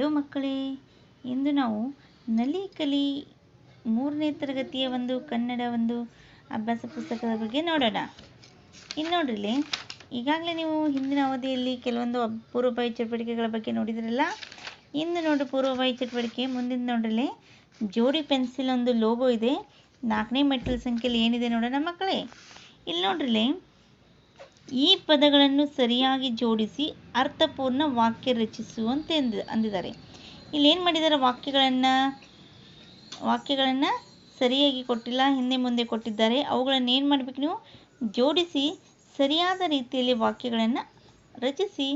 Hello ಮಕ್ಕಳೇ, ಇಂದು ನಾವು ನಲಿ ಕಲಿ ಮೂರನೇ ತರಗತಿಯ ಒಂದು ಕನ್ನಡ ಒಂದು ಅಭ್ಯಾಸ ಪುಸ್ತಕದ ಬಗ್ಗೆ ನೋಡೋಣ. ಇನ್ನು ನೋಡ್ರಿಲಿ ಈಗಾಗಲೇ ನೀವು ಹಿಂದಿನ ಅವಧಿಯಲ್ಲಿ ಕೆಲವೊಂದು ಪೂರ್ವಭಾವಿ ಚಟುವಟಿಕೆಗಳ ಬಗ್ಗೆ ನೋಡಿದ್ರಲ್ಲ? ಇಂದು ನೋಡಿ ಪೂರ್ವಭಾವಿ ಚಟುವಟಿಕೆ, ಮುಂದಿನ ನೋಡ್ರಿಲಿ ಜೋಡಿ ಪೆನ್ಸಿಲ್ ಒಂದು ಲೋಗೋ ಇದೆ. ನಾಲ್ಕನೇ ಮೆಟ್ಟಲ್ ಸಂಖ್ಯೆಯಲ್ಲಿ ಏನಿದೆ ನೋಡೋಣ ಮಕ್ಕಳೇ? ಇಲ್ಲಿ ನೋಡ್ರಿಲಿ ಈ ಪದಗಳನ್ನು ಸರಿಯಾಗಿ ಜೋಡಿಸಿ ಅರ್ಥಪೂರ್ಣ ವಾಕ್ಯ ರಚಿಸುವಂತೆ ಅಂದ, ಅಂದಿದ್ದಾರೆ. ಇಲ್ಲಿ ಏನು ಮಾಡಿದ್ದಾರೆ? ವಾಕ್ಯಗಳನ್ನು ವಾಕ್ಯಗಳನ್ನು ಸರಿಯಾಗಿ ಕೊಟ್ಟಿಲ್ಲ, ಹಿಂದೆ ಮುಂದೆ ಕೊಟ್ಟಿದ್ದಾರೆ. ಅವುಗಳನ್ನು ಏನು ಮಾಡಬೇಕು ನೀವು? ಜೋಡಿಸಿ, ಸರಿಯಾದ ರೀತಿಯಲ್ಲಿ ವಾಕ್ಯಗಳನ್ನು ರಚಿಸಿ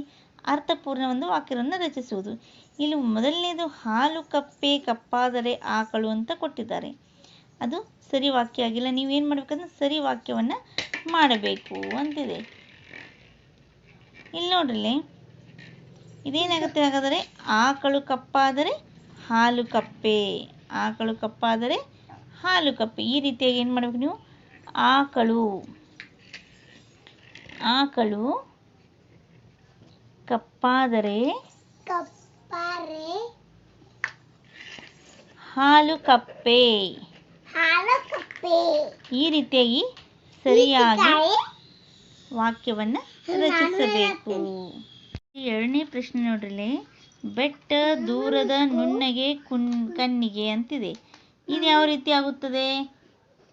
ಅರ್ಥಪೂರ್ಣ ಒಂದು ವಾಕ್ಯವನ್ನು ರಚಿಸುವುದು. ಇಲ್ಲಿ ಮೊದಲನೇದು ಹಾಲು ಕಪ್ಪೆ ಕಪ್ಪಾದರೆ ಆಕಳು ಅಂತ ಕೊಟ್ಟಿದ್ದಾರೆ. ಅದು ಸರಿ ವಾಕ್ಯ ಆಗಿಲ್ಲ. ನೀವೇನು ಮಾಡಬೇಕಂದ್ರೆ ಸರಿ ವಾಕ್ಯವನ್ನು ಮಾಡಬೇಕು ಅಂತಿದೆ. ಇಲ್ಲಿ ನೋಡ್ರಿ ಇದೇನಾಗುತ್ತೆ ಹಾಗಾದರೆ ಆಕಳು ಕಪ್ಪಾದರೆ ಹಾಲು ಕಪ್ಪೆ ಆಕಳು ಕಪ್ಪಾದರೆ ಹಾಲು ಕಪ್ಪೆ. ಈ ರೀತಿಯಾಗಿ ಏನು ಮಾಡಬೇಕು ನೀವು? ಆಕಳು ಆಕಳು ಕಪ್ಪಾದರೆ ಕಪ್ಪಾರೆ ಹಾಲು ಕಪ್ಪೆ. ಹಾಲು ಕಪ್ಪೆ. ಈ ರೀತಿಯಾಗಿ ಸರಿಯಾಗಿ ವಾಕ್ಯವನ್ನು ರಚಿಸಬೇಕು. ಈ ಎರಡನೇ ಪ್ರಶ್ನೆ ನೋಡ್ರಿ ಬೆಟ್ಟ ದೂರದ ನುಣ್ಣಗೆ ಕುನ್ ಕಣ್ಣಿಗೆ ಅಂತಿದೆ. ಇದು ಯಾವ ರೀತಿ ಆಗುತ್ತದೆ?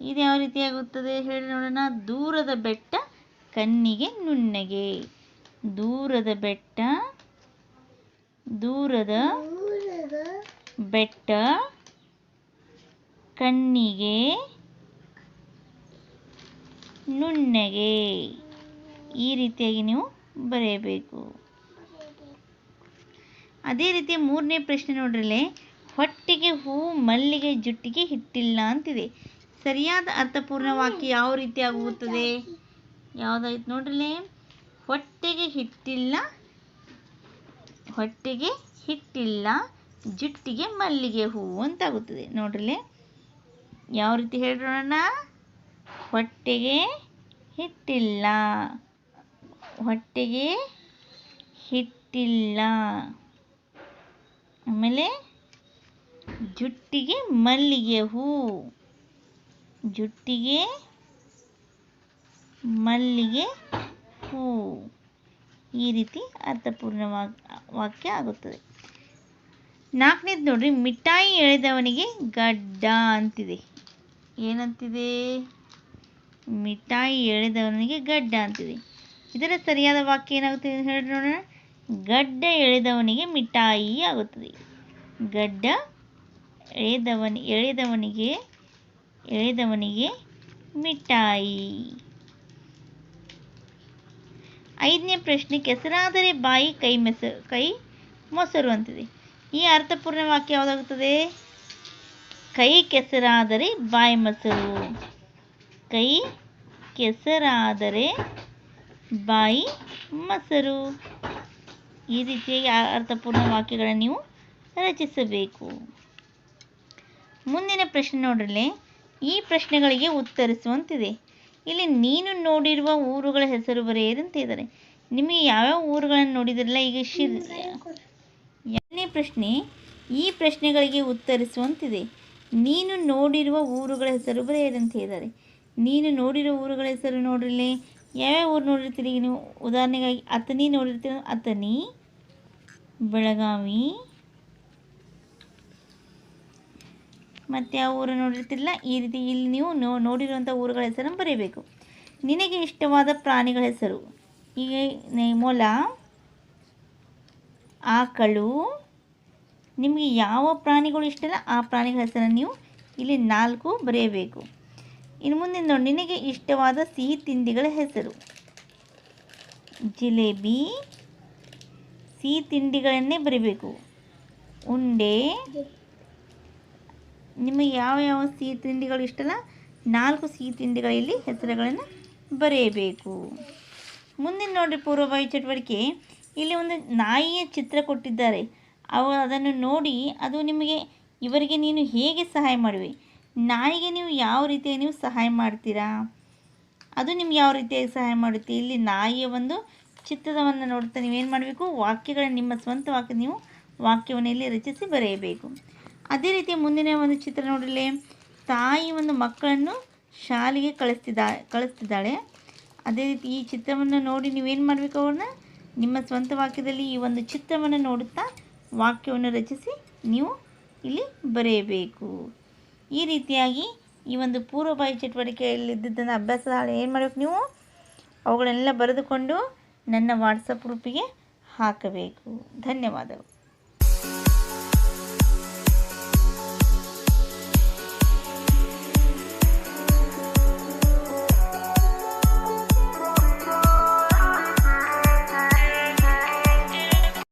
ಇದು ಯಾವ ರೀತಿ ಆಗುತ್ತದೆ? ಹೇಳಿ ನೋಡೋಣ. ದೂರದ ಬೆಟ್ಟ ಕಣ್ಣಿಗೆ ನುಣ್ಣಗೆ. ದೂರದ ಬೆಟ್ಟ ದೂರದ ಬೆಟ್ಟ ಕಣ್ಣಿಗೆ ನುಣ್ಣಗೆ. ಈ ರೀತಿಯಾಗಿ ನೀವು ಬರೆಯಬೇಕು. ಅದೇ ರೀತಿ ಮೂರನೇ ಪ್ರಶ್ನೆ ನೋಡ್ರಲೆ ಹೊಟ್ಟೆಗೆ ಹೂ ಮಲ್ಲಿಗೆ ಜುಟ್ಟಿಗೆ ಹಿಟ್ಟಿಲ್ಲ ಅಂತಿದೆ. ಸರಿಯಾದ ಅರ್ಥಪೂರ್ಣ ವಾಕ್ಯ ಯಾವ ರೀತಿ ಆಗುತ್ತದೆ ಯಾವ್ದಾಯ್ತು ನೋಡ್ರಲೆ ಹೊಟ್ಟೆಗೆ ಹಿಟ್ಟಿಲ್ಲ ಹೊಟ್ಟೆಗೆ ಹಿಟ್ಟಿಲ್ಲ, ಜುಟ್ಟಿಗೆ ಮಲ್ಲಿಗೆ ಹೂವು ಅಂತಾಗುತ್ತದೆ. ನೋಡ್ರಿ ಯಾವ ರೀತಿ ಹೇಳೋಣ ಹೊಟ್ಟೆಗೆ ಹಿಟ್ಟಿಲ್ಲ. ಹೊಟ್ಟೆಗೆ ಹಿಟ್ಟಿಲ್ಲ. ಆಮೇಲೆ ಜುಟ್ಟಿಗೆ ಮಲ್ಲಿಗೆ ಹೂ. ಜುಟ್ಟಿಗೆ ಮಲ್ಲಿಗೆ ಹೂ. ಈ ರೀತಿ ಅರ್ಥಪೂರ್ಣ ವಾಕ್ಯ ಆಗುತ್ತದೆ. ನಾಲ್ಕನೇದು ನೋಡ್ರಿ, ಮಿಠಾಯಿ ಎಳೆದವನಿಗೆ ಗಡ್ಡ ಅಂತಿದೆ. ಏನಂತಿದೆ? ಮಿಠಾಯಿ ಎಳೆದವನಿಗೆ ಗಡ್ಡ ಅಂತಿದೆ. ಇದರ ಸರಿಯಾದ ವಾಕ್ಯ ಏನಾಗುತ್ತದೆ ಹೇಳಿ ನೋಡೋಣ. ಗಡ್ಡ ಎಳೆದವನಿಗೆ ಮಿಠಾಯಿ ಆಗುತ್ತದೆ. ಗಡ್ಡ ಎಳೆದವನಿ, ಎಳೆದವನಿಗೆ ಎಳೆದವನಿಗೆ ಮಿಠಾಯಿ. ಐದನೇ ಪ್ರಶ್ನೆ, ಕೆಸರಾದರೆ ಬಾಯಿ ಕೈ ಮೆಸ, ಕೈ ಮೊಸರು ಅಂತಿದೆ. ಈ ಅರ್ಥಪೂರ್ಣ ವಾಕ್ಯ ಯಾವುದಾಗುತ್ತದೆ? ಕೈ ಕೆಸರಾದರೆ ಬಾಯಿ ಮೊಸರು. ಕೈ ಕೆಸರಾದರೆ ಬಾಯಿ ಮೊಸರು. ಈ ರೀತಿಯಾಗಿ ಅರ್ಥಪೂರ್ಣ ವಾಕ್ಯಗಳನ್ನು ನೀವು ರಚಿಸಬೇಕು. ಮುಂದಿನ ಪ್ರಶ್ನೆ ನೋಡ್ರಲ್ಲೇ ಈ ಪ್ರಶ್ನೆಗಳಿಗೆ ಉತ್ತರಿಸುವಂತಿದೆ. ಇಲ್ಲಿ ನೀನು ನೋಡಿರುವ ಊರುಗಳ ಹೆಸರು ಬರೆಯದಂತ ಇದ್ದಾರೆ. ನಿಮಗೆ ಯಾವ್ಯಾವ ಊರುಗಳನ್ನು ನೋಡಿದ್ರಲ್ಲ ಈಗ ಶಿ ಎರಡನೇ ಪ್ರಶ್ನೆ, ಈ ಪ್ರಶ್ನೆಗಳಿಗೆ ಉತ್ತರಿಸುವಂತಿದೆ. ನೀನು ನೋಡಿರುವ ಊರುಗಳ ಹೆಸರು ಬರೆಯದಂತ ಹೇಳಿದ್ದಾರೆ ನೀನು ನೋಡಿರೋ ಊರುಗಳ ಹೆಸರು ನೋಡ್ರಿಲ್ಲಿ. ಯಾವ್ಯಾವ ಊರು ನೋಡಿರ್ತೀರಿ? ನೀವು ಉದಾಹರಣೆಗಾಗಿ ಅತನಿ ನೋಡಿರ್ತೀರ? ಅತನಿ, ಬೆಳಗಾವಿ. ಮತ್ತು ಯಾವ ಊರು ನೋಡಿರ್ತಿರಲ್ಲ? ಈ ರೀತಿ ಇಲ್ಲಿ ನೀವು ನೋ, ನೋಡಿರುವಂಥ ಊರುಗಳ ಹೆಸರನ್ನು ಬರೀಬೇಕು. ನಿನಗೆ ಇಷ್ಟವಾದ ಪ್ರಾಣಿಗಳ ಹೆಸರು? ಈಗ ಮೊಲ, ಆಕಳು. ನಿಮಗೆ ಯಾವ ಪ್ರಾಣಿಗಳು ಇಷ್ಟಲ್ಲ ಆ ಪ್ರಾಣಿಗಳ ಹೆಸರನ್ನು ನೀವು ಇಲ್ಲಿ ನಾಲ್ಕು ಬರೆಯಬೇಕು. ಇನ್ನು ಮುಂದೆ ನೋಡಿ, ನಿನಗೆ ಇಷ್ಟವಾದ ಸಿಹಿ ತಿಂಡಿಗಳ ಹೆಸರು. ಜಿಲೇಬಿ, ಸಿಹಿ ತಿಂಡಿಗಳನ್ನೇ ಬರಿಬೇಕು. ಉಂಡೆ. ನಿಮಗೆ ಯಾವ ಯಾವ ಸಿಹಿ ತಿಂಡಿಗಳು ಇಷ್ಟಲ್ಲ ನಾಲ್ಕು ಸಿಹಿ ತಿಂಡಿಗಳಲ್ಲಿ ಹೆಸರುಗಳನ್ನು ಬರೆಯಬೇಕು ಮುಂದಿನ ನೋಡಿ ಪೂರ್ವಭಾವಿ ಚಟುವಟಿಕೆ. ಇಲ್ಲಿ ಒಂದು ನಾಯಿಯ ಚಿತ್ರ ಕೊಟ್ಟಿದ್ದಾರೆ. ಅವ ಅದನ್ನು ನೋಡಿ ಅದು ನಿಮಗೆ, ಇವರಿಗೆ ನೀನು ಹೇಗೆ ಸಹಾಯ ಮಾಡುವೆ? ನಾಯಿಗೆ ನೀವು ಯಾವ ರೀತಿಯಾಗಿ ನೀವು ಸಹಾಯ ಮಾಡ್ತೀರಾ? ಅದು ನಿಮ್ಗೆ ಯಾವ ರೀತಿಯಾಗಿ ಸಹಾಯ ಮಾಡುತ್ತೆ? ಇಲ್ಲಿ ನಾಯಿಯ ಒಂದು ಚಿತ್ರವನ್ನು ನೋಡ್ತಾ ನೀವೇನು ಮಾಡಬೇಕು? ವಾಕ್ಯಗಳನ್ನು ನಿಮ್ಮ ಸ್ವಂತ ವಾಕ್ಯ ನೀವು ವಾಕ್ಯವನ್ನು ಇಲ್ಲಿ ರಚಿಸಿ ಬರೆಯಬೇಕು. ಅದೇ ರೀತಿ ಮುಂದಿನ ಒಂದು ಚಿತ್ರ ನೋಡಲಿ ತಾಯಿ ಒಂದು ಮಕ್ಕಳನ್ನು ಶಾಲೆಗೆ ಕಳಿಸ್ತಿದ್ದಾ ಕಳಿಸ್ತಿದ್ದಾಳೆ. ಅದೇ ರೀತಿ ಈ ಚಿತ್ರವನ್ನು ನೋಡಿ ನೀವೇನು ಮಾಡಬೇಕು ಅವ್ರನ್ನ? ನಿಮ್ಮ ಸ್ವಂತ ವಾಕ್ಯದಲ್ಲಿ ಈ ಒಂದು ಚಿತ್ರವನ್ನು ನೋಡುತ್ತಾ ವಾಕ್ಯವನ್ನು ರಚಿಸಿ ನೀವು ಇಲ್ಲಿ ಬರೆಯಬೇಕು. ಈ ರೀತಿಯಾಗಿ ಈ ಒಂದು ಪೂರ್ವಭಾವಿ ಚಟುವಟಿಕೆಯಲ್ಲಿದ್ದಂಥ ಅಭ್ಯಾಸದ ಹಾಳೆ ಏನು ಮಾಡಬೇಕು ನೀವು? ಅವುಗಳನ್ನೆಲ್ಲ ಬರೆದುಕೊಂಡು ನನ್ನ ವಾಟ್ಸಪ್ ಗ್ರೂಪಿಗೆ ಹಾಕಬೇಕು. ಧನ್ಯವಾದಗಳು.